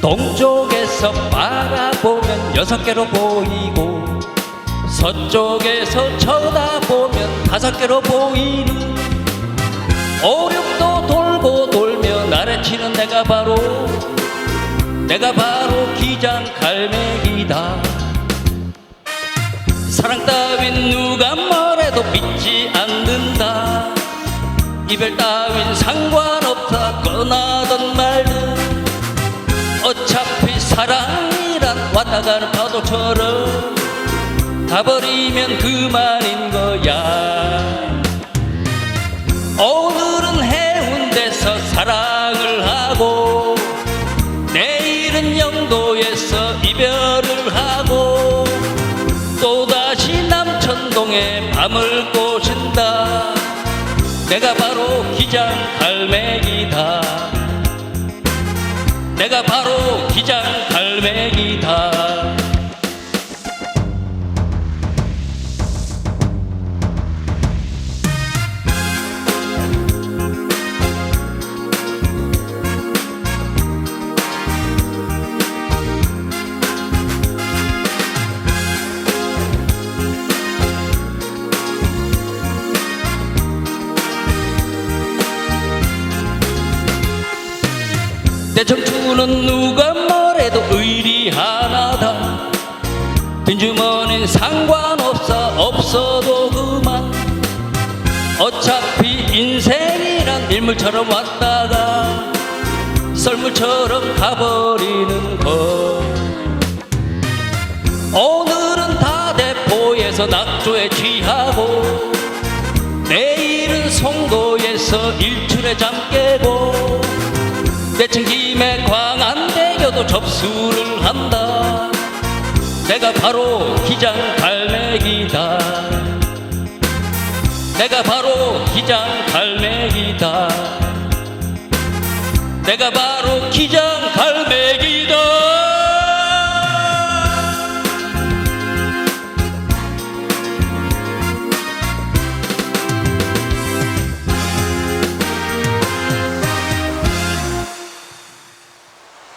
동쪽에서 바라보면 여섯 개로 보이고 서쪽에서 쳐다보면 다섯 개로 보이는 오륙도 돌고 돌며 나를 치는 내가 바로 내가 바로 기장 갈매기다. 사랑 따윈 누가 뭐래도 믿지 않는다. 이별 따윈 상관없다. 꺼나 사랑이란 왔다 가는 파도처럼 가버리면 그만인 거야. 오늘은 해운대에서 사랑을 하고 내일은 영도에서 이별을 하고 또다시 남천동에 밤을 꼬신다. 내가 바로 내 청춘은 누가 뭐래도 의리하나다. 빈주머니는 상관없어 없어도 그만. 어차피 인생이란 일물처럼 왔다가 썰물처럼 가버리는 것 오늘은 다 대포에서 낙조에 취하고 내일은 송도에서 일출에 잠 깨고 때친 김에 광안대교도 접수를 한다. 내가 바로 기장 갈매기다. 내가 바로 기장 갈매기다. 내가 바로